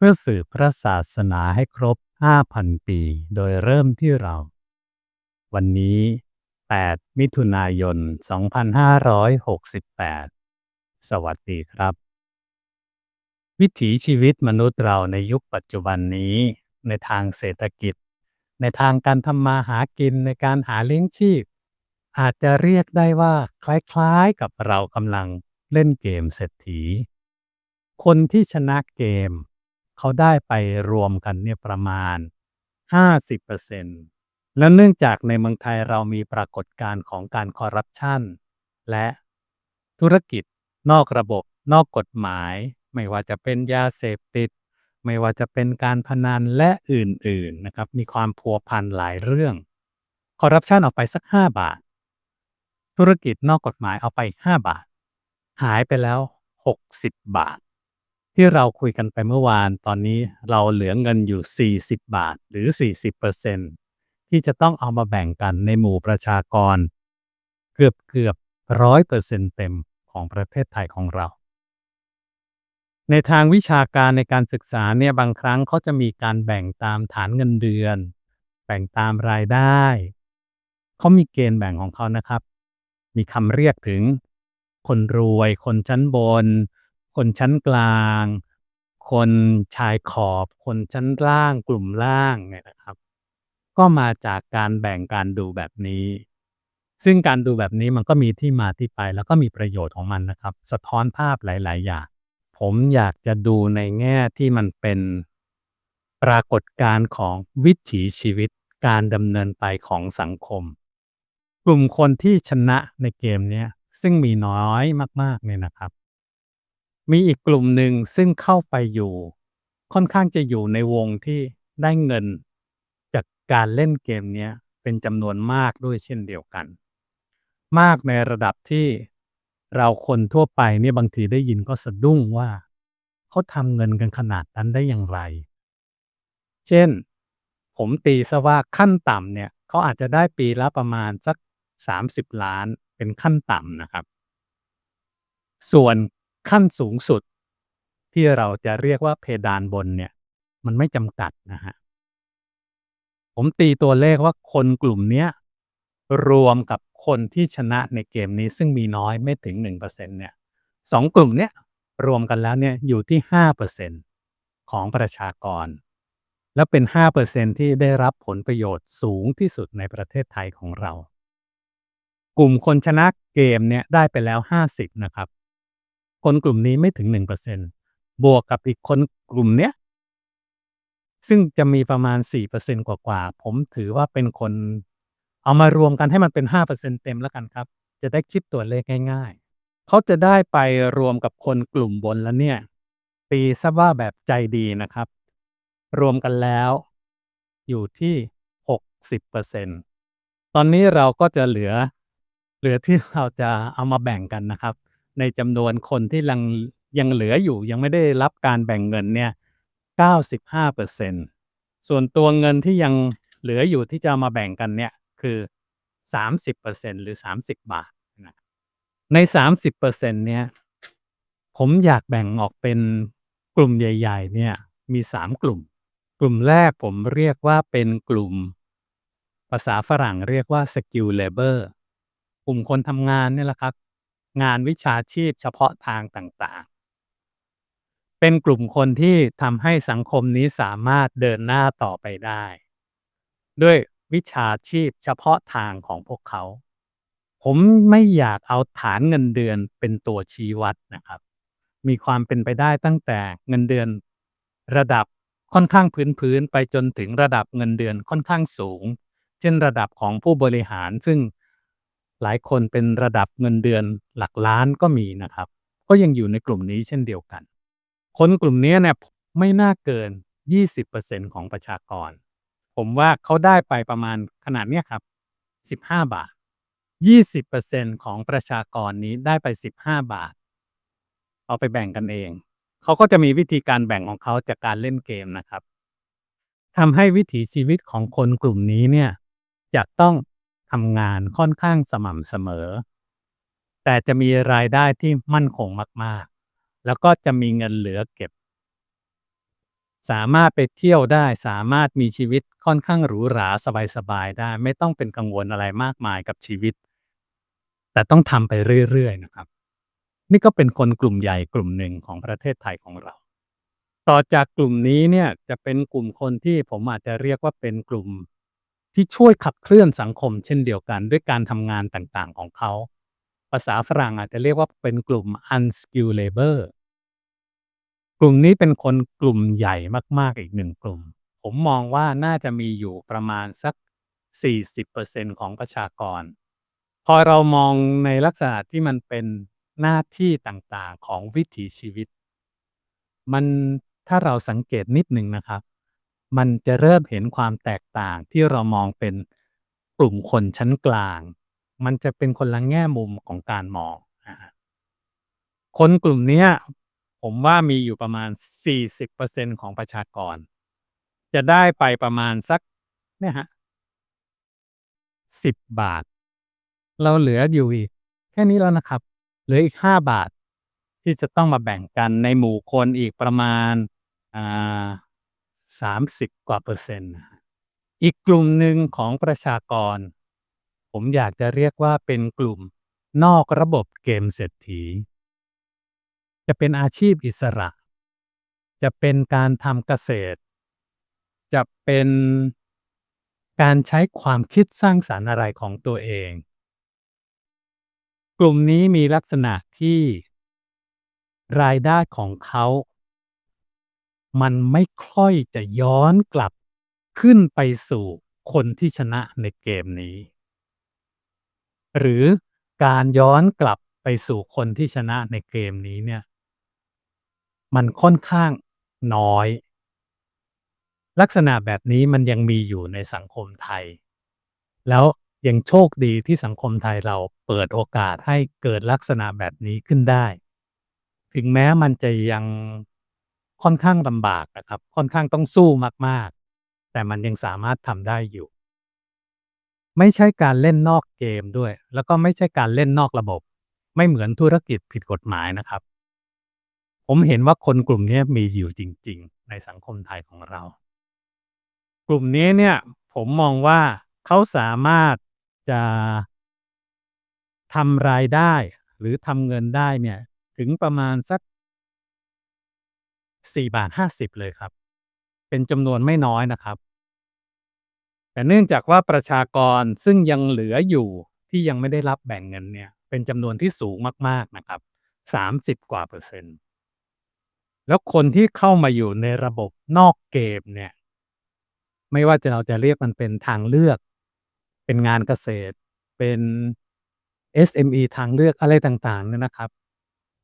เพื่อสืบพระศาสนาให้ครบ 5,000 ปี โดยเริ่มที่เรา วันนี้ 8 มิถุนายน 2568 สวัสดีครับ วิถีชีวิตมนุษย์เราในยุคปัจจุบันนี้ ในทางเศรษฐกิจ ในทางการทำมาหากินในการหาเลี้ยงชีพ อาจจะเรียกได้ว่าคล้ายๆกับเรากำลังเล่นเกมเศรษฐี คนที่ชนะเกม เขาได้ไปรวมกันเนี่ยประมาณ 50%แล้วเนื่องจากในเมืองไทยเรามีปรากฏการณ์ของการคอร์รัปชันและธุรกิจนอกระบบ นอกกฎหมาย ไม่ว่าจะเป็นยาเสพติด ไม่ว่าจะเป็นการพนันและอื่นๆนะครับ มีความพัวพันหลายเรื่อง คอร์รัปชันออกไปสัก 5 บาท ธุรกิจนอกกฎหมายเอาไป 5 บาท หายไปแล้ว 60 บาท ที่เราคุยกันไปเมื่อวาน ตอนนี้เราเหลือเงินอยู่ 40 บาทหรือ 40%ที่จะต้องเอามาแบ่งกันในหมู่ประชากร เกือบเกือบร้อยเปอร์เซ็นต์เต็มของประเทศไทยของเรา ในทางวิชาการในการศึกษาเนี่ยบางครั้งเขาจะมีการแบ่งตามฐานเงินเดือน แบ่งตามรายได้ เขามีเกณฑ์แบ่งของเขานะครับ มีคำเรียกถึง คนรวย คนชั้นบน คนชั้นกลาง คนชายขอบ คนชั้นล่างกลุ่มล่างเนี่ยนะครับ ก็มาจากการแบ่งการดูแบบนี้ ซึ่งการดูแบบนี้มันก็มีที่มาที่ไป แล้วก็มีประโยชน์ของมันนะครับ สะท้อนภาพหลาย ๆ อย่าง ผมอยากจะดูในแง่ที่มันเป็นปรากฏการณ์ของวิถีชีวิตการดำเนินไปของสังคม กลุ่มคนที่ชนะในเกมเนี้ยซึ่งมีน้อยมากๆเนี่ยนะครับ มีอีกกลุ่มหนึ่งซึ่งเข้าไปอยู่ ค่อนข้างจะอยู่ในวงที่ได้เงิน จากการเล่นเกมเนี้ยเป็นจำนวนมากด้วยเช่นเดียวกัน มากในระดับที่เราคนทั่วไปเนี่ยบางทีได้ยินก็สะดุ้งว่าเขาทำเงินกันขนาดนั้นได้อย่างไร เช่น ผมตีซะว่าขั้นต่ำเนี่ยเขาอาจจะได้ปีละประมาณสัก 30 ล้านเป็นขั้นต่ำนะครับ ส่วน ขั้นสูงสุด ที่เราจะเรียกว่าเพดานบนเนี่ย มันไม่จำกัดนะฮะ ผมตีตัวเลขว่าคนกลุ่มเนี้ย รวมกับคนที่ชนะในเกมนี้ซึ่งมีน้อยไม่ถึง 1%เนี่ยสองกลุ่มเนี้ย รวมกันแล้วเนี่ยอยู่ที่ 5%ของประชากร แล้วเป็น 5%ที่ได้รับผลประโยชน์สูงที่สุดในประเทศไทยของเรา กลุ่มคนชนะเกมเนี่ยได้ไปแล้ว 50 นะครับ คนกลุ่มนี้ไม่ถึง 1%บวกกับอีกคนกลุ่มเนี้ย ซึ่งจะมีประมาณ 4%กว่าๆ ผมถือว่าเป็นคน เอามารวมกันให้มันเป็น 5%เต็มแล้วกันครับ จะได้คิดตัวเลขง่ายๆ เขาจะได้ไปรวมกับคนกลุ่มบนแล้วเนี่ยตีซะว่าแบบใจดีนะครับ รวมกันแล้ว อยู่ที่ 60%ตอนนี้เราก็จะเหลือ เหลือที่เราจะเอามาแบ่งกันนะครับ ในจำนวนคนที่ยัง ยังเหลืออยู่ ยังไม่ได้รับการแบ่งเงินเนี่ย 95%ส่วนตัวเงินที่ยังเหลืออยู่ที่จะเอามาแบ่งกันเนี่ย คือ 30%หรือ 30 บาทนะใน 30%เนี่ย ผมอยากแบ่งออกเป็นกลุ่มใหญ่ ๆ เนี่ย มี 3 กลุ่ม กลุ่มแรกผมเรียกว่าเป็นกลุ่ม ภาษาฝรั่งเรียกว่า Skill Labor กลุ่มคนทำงานเนี่ยแหละครับ งานวิชาชีพเฉพาะทางต่างๆ เป็นกลุ่มคนที่ทำให้สังคมนี้สามารถเดินหน้าต่อไปได้ ด้วยวิชาชีพเฉพาะทางของพวกเขา ผมไม่อยากเอาฐานเงินเดือนเป็นตัวชี้วัดนะครับ มีความเป็นไปได้ตั้งแต่เงินเดือนระดับค่อนข้างพื้นๆไปจนถึงระดับเงินเดือนค่อนข้างสูง เช่นระดับของผู้บริหารซึ่ง หลายคนเป็นระดับเงินเดือนหลักล้านก็มีนะครับ ก็ยังอยู่ในกลุ่มนี้เช่นเดียวกัน คนกลุ่มนี้เนี่ยไม่น่าเกิน 20%ของประชากร ผมว่าเขาได้ไปประมาณขนาดเนี้ยครับ 15 บาท 20%ของประชากรนี้ได้ไป 15 บาท เอาไปแบ่งกันเอง เขาก็จะมีวิธีการแบ่งของเขาจากการเล่นเกมนะครับทำให้วิถีชีวิตของคนกลุ่มนี้เนี่ยจะต้อง ทำงานค่อนข้างสม่ำเสมอ แต่จะมีรายได้ที่มั่นคงมากๆ แล้วก็จะมีเงินเหลือเก็บ สามารถไปเที่ยวได้สามารถมีชีวิตค่อนข้างหรูหราสบายๆได้ ไม่ต้องเป็นกังวลอะไรมากมายกับชีวิต แต่ต้องทำไปเรื่อยๆนะครับ นี่ก็เป็นคนกลุ่มใหญ่กลุ่มหนึ่งของประเทศไทยของเรา ต่อจากกลุ่มนี้เนี่ยจะเป็นกลุ่มคนที่ผมอาจจะเรียกว่าเป็นกลุ่ม ที่ช่วยขับเคลื่อนสังคม เช่นเดียวกัน ด้วยการทำงานต่างๆของเขา ภาษาฝรั่งอาจจะเรียกว่าเป็นกลุ่ม unskilled labor กลุ่มนี้เป็นคนกลุ่มใหญ่มาก ๆ อีกหนึ่งกลุ่ม ผมมองว่าน่าจะมีอยู่ประมาณสัก 40%ของประชากร พอเรามองในลักษณะที่มันเป็นหน้าที่ต่างๆของวิถีชีวิต มันถ้าเราสังเกตนิดหนึ่งนะครับ มันจะเริ่มเห็นความแตกต่างที่เรามองเป็นกลุ่มคนชั้นกลาง มันจะเป็นคนละแง่มุมของการมองครับคนกลุ่มเนี้ย ผมว่ามีอยู่ประมาณ 40%ของประชากร จะได้ไปประมาณสักเนี่ยครับบาท เราเหลืออยู่อีกแค่นี้แล้วนะครับ เหลืออีก5บาท ที่จะต้องมาแบ่งกันในหมู่คนอีกประมาณอ่า 30 กว่าเปอร์เซ็นต์ อีกกลุ่มหนึ่งของประชากร ผมอยากจะเรียกว่าเป็นกลุ่มนอกระบบเกมเศรษฐี จะเป็นอาชีพอิสระ จะเป็นการทำเกษตร จะเป็นการใช้ความคิดสร้างสรรค์อะไรของตัวเอง กลุ่มนี้มีลักษณะที่ รายได้ของเขา มันไม่ค่อยจะย้อนกลับขึ้นไปสู่คนที่ชนะในเกมนี้ หรือการย้อนกลับไปสู่คนที่ชนะในเกมนี้เนี่ย มันค่อนข้างน้อย ลักษณะแบบนี้มันยังมีอยู่ในสังคมไทย แล้วยังโชคดีที่สังคมไทยเราเปิดโอกาสให้เกิดลักษณะแบบนี้ขึ้นได้ ถึงแม้มันจะยัง ค่อนข้างลำบากนะครับ ค่อนข้างต้องสู้มาก ๆ แต่มันยังสามารถทำได้อยู่ ไม่ใช่การเล่นนอกเกมด้วย แล้วก็ไม่ใช่การเล่นนอกระบบ ไม่เหมือนธุรกิจผิดกฎหมายนะครับ ผมเห็นว่าคนกลุ่มนี้มีอยู่จริง ๆ ในสังคมไทยของเรา กลุ่มนี้เนี่ย ผมมองว่าเขาสามารถจะทำรายได้ หรือทำเงินได้เนี่ย ถึงประมาณสัก 4 บาท 50 เลยครับ เป็นจำนวนไม่น้อยนะครับ แต่เนื่องจากว่าประชากรซึ่งยังเหลืออยู่ที่ยังไม่ได้รับแบ่งเงินเนี่ย เป็นจำนวนที่สูงมาก ๆนะครับ 30 กว่าเปอร์เซ็นต์ แล้วคนที่เข้ามาอยู่ในระบบนอกเกมเนี่ย ไม่ว่าจะเราจะเรียกมันเป็นทางเลือก เป็นงานเกษตร เป็น SME ทางเลือกอะไรต่างๆเนี่ยนะครับ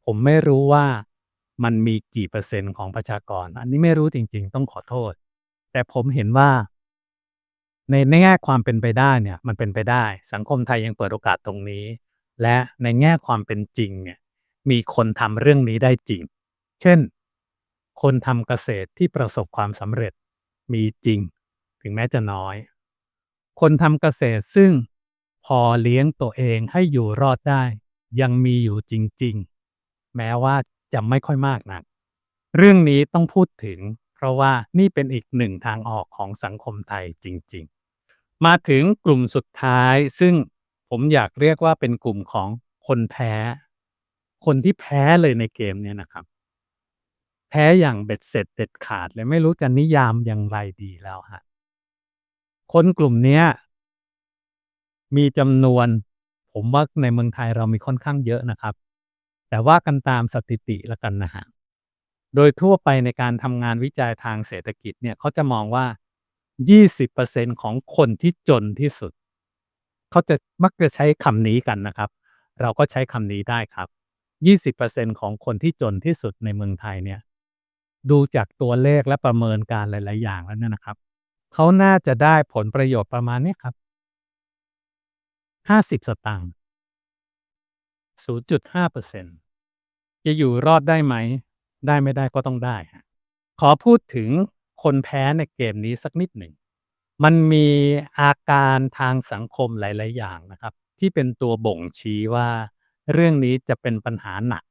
ผมไม่รู้ว่า มันมีกี่เปอร์เซ็นต์ของประชากร อันนี้ไม่รู้จริง ๆ ต้องขอโทษ แต่ผมเห็นว่าในแง่ความเป็นไปได้เนี่ย มันเป็นไปได้ สังคมไทยยังเปิดโอกาสตรงนี้ และในแง่ความเป็นจริงเนี่ย มีคนทำเรื่องนี้ได้จริง เช่น คนทำเกษตรที่ประสบความสำเร็จมีจริง ถึงแม้จะน้อย คนทำเกษตรซึ่งพอเลี้ยงตัวเองให้อยู่รอดได้ ยังมีอยู่จริง ๆ แม้ว่า จะไม่ค่อยมากนัก เรื่องนี้ต้องพูดถึง เพราะว่านี่เป็นอีกหนึ่งทางออกของสังคมไทยจริง ๆ มาถึงกลุ่มสุดท้าย ซึ่งผมอยากเรียกว่าเป็นกลุ่มของคนแพ้ คนที่แพ้เลยในเกมเนี้ยนะครับ แพ้อย่างเบ็ดเสร็จเด็ดขาดเลยไม่รู้จะนิยามอย่างไรดีแล้วครับคนกลุ่มเนี้ยมีจำนวน ผมว่าในเมืองไทยเรามีค่อนข้างเยอะนะครับ แต่ว่ากันตามสถิติแล้วกันนะครับโดยทั่วไปในการทำงานวิจัยทางเศรษฐกิจเนี่ยเขาจะมองว่า 20%ของคนที่จนที่สุด เขาจะมักจะใช้คำนี้กันนะครับ เราก็ใช้คำนี้ได้ครับ 20%ของคนที่จนที่สุดในเมืองไทยเนี่ย ดูจากตัวเลขและประเมินการหลาย ๆ อย่างแล้วเนี่ยนะครับ เขาน่าจะได้ผลประโยชน์ประมาณนี้ครับ 50 สตางค์0.5% จะอยู่รอดได้ไหม ได้ไม่ได้ก็ต้องได้ขอพูดถึงคนแพ้ในเกมนี้สักนิดหนึ่ง มันมีอาการทางสังคมหลาย ๆ อย่างนะครับ ที่เป็นตัวบ่งชี้ว่า เรื่องนี้จะเป็นปัญหาหนัก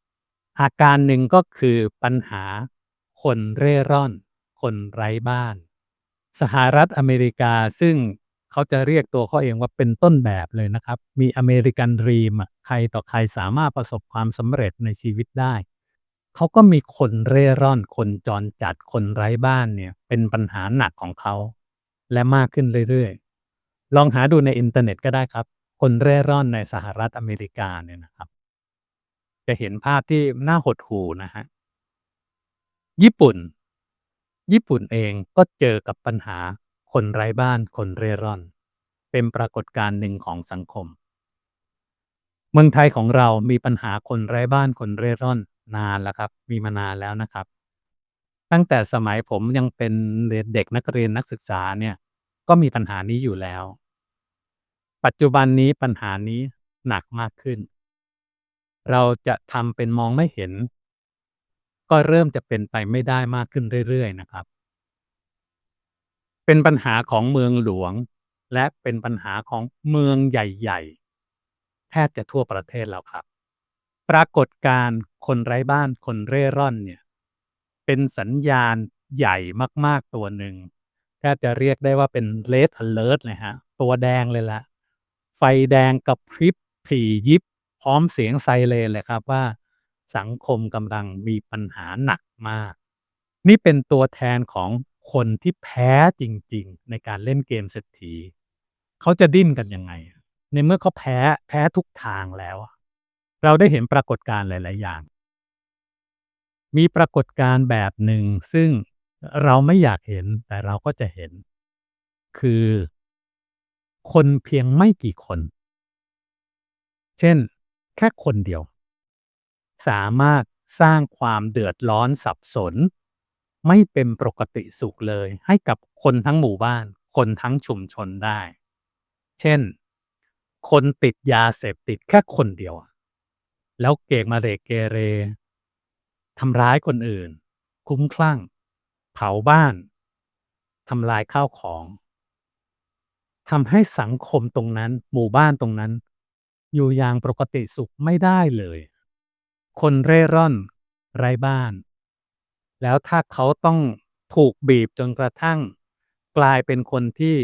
อาการหนึ่งก็คือปัญหาคนเร่ร่อน คนไร้บ้าน สหรัฐอเมริกาซึ่งเขาจะเรียกตัวเขาเองว่าเป็นต้นแบบเลยนะครับ มีอเมริกันรีม ใครต่อใครสามารถประสบความสำเร็จในชีวิตได้ เขาก็มีคนเร่ร่อนคนจรจัดคนไร้บ้านเนี่ย เป็นปัญหาหนักของเขา และมากขึ้นเรื่อยๆ ลองหาดูในอินเทอร์เน็ตก็ได้ครับ คนเร่ร่อนในสหรัฐอเมริกาเนี่ยนะครับ จะเห็นภาพที่น่าหดหู่นะฮะญี่ปุ่น ญี่ปุ่นเองก็เจอกับปัญหาคนไร้บ้านคนเร่ร่อน เป็นปรากฏการณ์หนึ่งของสังคม เมืองไทยของเรามีปัญหาคนไร้บ้านคนเร่ร่อนนานแล้วครับ มีมานานแล้วนะครับ ตั้งแต่สมัยผมยังเป็นเด็กนักเรียนนักศึกษาเนี่ยก็มีปัญหานี้อยู่แล้ว ปัจจุบันนี้ปัญหานี้หนักมากขึ้น เราจะทำเป็นมองไม่เห็น ก็เริ่มจะเป็นไปไม่ได้มากขึ้นเรื่อยๆนะครับ เป็นปัญหาของเมืองหลวง และเป็นปัญหาของเมืองใหญ่ ๆ แทบจะทั่วประเทศแล้วครับ ปรากฏการณ์คนไร้บ้านคนเร่ร่อนเนี่ย เป็นสัญญาณใหญ่มากๆตัวหนึ่งแทบจะเรียกได้ว่าเป็น Red Alert เลยฮะ ตัวแดงเลยละ ไฟแดงกระพริบถี่ยิบ พร้อมเสียงไซเรนเลยครับว่า สังคมกำลังมีปัญหาหนักมาก นี่เป็นตัวแทนของคนที่แพ้จริง ๆ ในการเล่นเกมเศรษฐี เขาจะดิ้นกันยังไง ในเมื่อเขาแพ้แพ้ทุกทางแล้ว เราได้เห็นปรากฏการณ์หลาย ๆ อย่าง มีปรากฏการณ์แบบหนึ่งซึ่งเราไม่อยากเห็นแต่เราก็จะเห็น คือ คนเพียงไม่กี่คน เช่น แค่คนเดียว สามารถสร้างความเดือดร้อนสับสน ไม่เป็นปกติสุขเลย ให้กับคนทั้งหมู่บ้าน คนทั้งชุมชนได้ เช่น คนติดยาเสพติดแค่คนเดียว แล้วเกกมาเรเกเรทำร้ายคนอื่น คุ้มคลั่ง เผาบ้านทำลายข้าวของทำให้สังคมตรงนั้น หมู่บ้านตรงนั้น อยู่อย่างปกติสุขไม่ได้เลย คนเร่ร่อนไร้บ้าน แล้วถ้าเขาต้องถูกบีบจนกระทั่ง กลายเป็นคนที่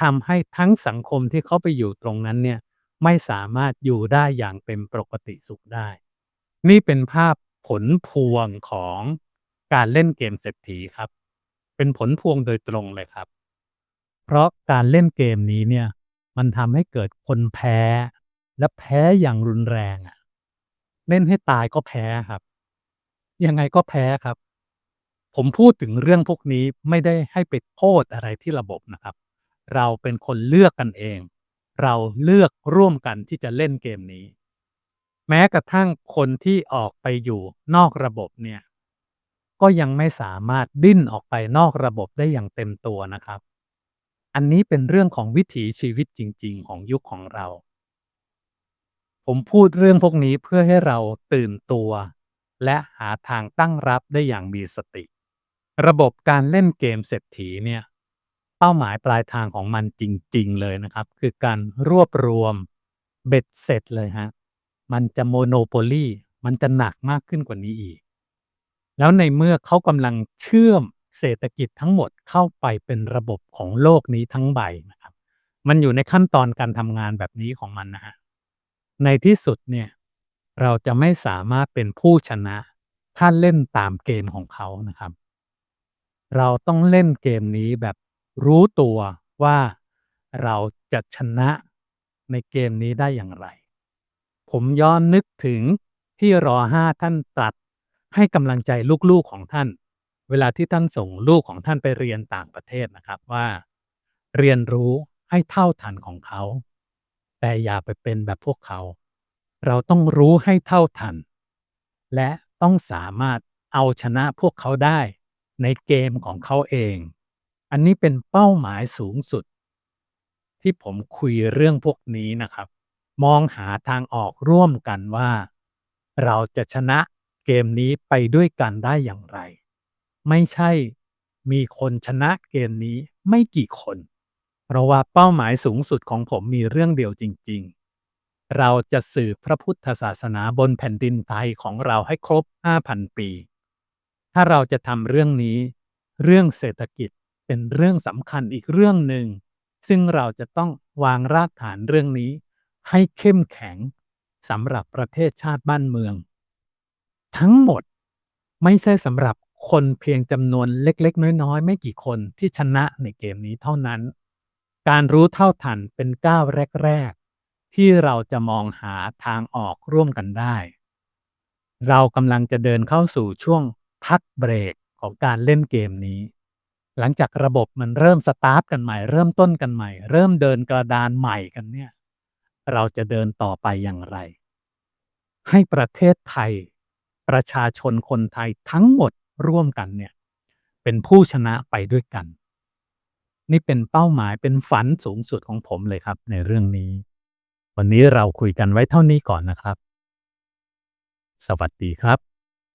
ทำให้ทั้งสังคมที่เขาไปอยู่ตรงนั้นเนี่ยไม่สามารถอยู่ได้อย่างเป็นปกติสุขได้ นี่เป็นภาพผลพวงของการเล่นเกมเศรษฐีครับ เป็นผลพวงโดยตรงเลยครับ เพราะการเล่นเกมนี้เนี่ยมันทำให้เกิดคนแพ้ และแพ้อย่างรุนแรงอะเล่นให้ตายก็แพ้ครับ ยังไงก็แพ้ครับ ผมพูดถึงเรื่องพวกนี้ไม่ได้ให้ไปโทษอะไรที่ระบบนะครับ เราเป็นคนเลือกกันเอง เราเลือกร่วมกันที่จะเล่นเกมนี้ แม้กระทั่งคนที่ออกไปอยู่นอกระบบเนี่ย ก็ยังไม่สามารถดิ้นออกไปนอกระบบได้อย่างเต็มตัวนะครับ อันนี้เป็นเรื่องของวิถีชีวิตจริง ๆ ของยุคของเรา ผมพูดเรื่องพวกนี้เพื่อให้เราตื่นตัว และหาทางตั้งรับได้อย่างมีสติ ระบบการเล่นเกมเศรษฐีเนี่ย เป้าหมายปลายทางของมันจริง ๆ เลยนะครับ คือการรวบรวมเบ็ดเสร็จเลยฮะมันจะ Monopoly มันจะหนักมากขึ้นกว่านี้อีก แล้วในเมื่อเขากำลังเชื่อมเศรษฐกิจทั้งหมดเข้าไปเป็นระบบของโลกนี้ทั้งใบนะครับ มันอยู่ในขั้นตอนการทำงานแบบนี้ของมันนะฮะในที่สุดเนี่ยเราจะไม่สามารถเป็นผู้ชนะ ถ้าเล่นตามเกมของเขานะครับ เราต้องเล่นเกมนี้แบบ รู้ตัวว่าเราจะชนะในเกมนี้ได้อย่างไร ผมย้อนนึกถึงที่รอห้าท่านตรัสให้กำลังใจลูกๆของท่าน เวลาที่ท่านส่งลูกของท่านไปเรียนต่างประเทศนะครับว่า เรียนรู้ให้เท่าทันของเขา แต่อย่าไปเป็นแบบพวกเขา เราต้องรู้ให้เท่าทัน และต้องสามารถเอาชนะพวกเขาได้ในเกมของเขาเอง อันนี้เป็นเป้าหมายสูงสุด ที่ผมคุยเรื่องพวกนี้นะครับ มองหาทางออกร่วมกันว่า เราจะชนะเกมนี้ไปด้วยกันได้อย่างไร ไม่ใช่มีคนชนะเกมนี้ไม่กี่คน เพราะว่าเป้าหมายสูงสุดของผมมีเรื่องเดียวจริง ๆ เราจะสืบพระพุทธศาสนาบนแผ่นดินไทยของเราให้ครบ 5,000 ปี ถ้าเราจะทำเรื่องนี้ เรื่องเศรษฐกิจ เป็นเรื่องสำคัญอีกเรื่องหนึ่ง ซึ่งเราจะต้องวางรากฐานเรื่องนี้ ให้เข้มแข็งสำหรับประเทศชาติบ้านเมือง ทั้งหมดไม่ใช่สำหรับคนเพียงจำนวนเล็ก ๆ น้อย ๆ ไม่กี่คนที่ชนะในเกมนี้เท่านั้น การรู้เท่าทันเป็นก้าวแรก ๆ ที่เราจะมองหาทางออกร่วมกันได้ เรากำลังจะเดินเข้าสู่ช่วงพักเบรกของการเล่นเกมนี้ หลังจากระบบมันเริ่มสตาร์ทกันใหม่ เริ่มต้นกันใหม่ เริ่มเดินกระดานใหม่กันเนี่ย เราจะเดินต่อไปอย่างไร ให้ประเทศไทย ประชาชนคนไทยทั้งหมดร่วมกันเนี่ย เป็นผู้ชนะไปด้วยกัน นี่เป็นเป้าหมายเป็นฝันสูงสุดของผมเลยครับ ในเรื่องนี้ วันนี้เราคุยกันไว้เท่านี้ก่อนนะครับ สวัสดีครับ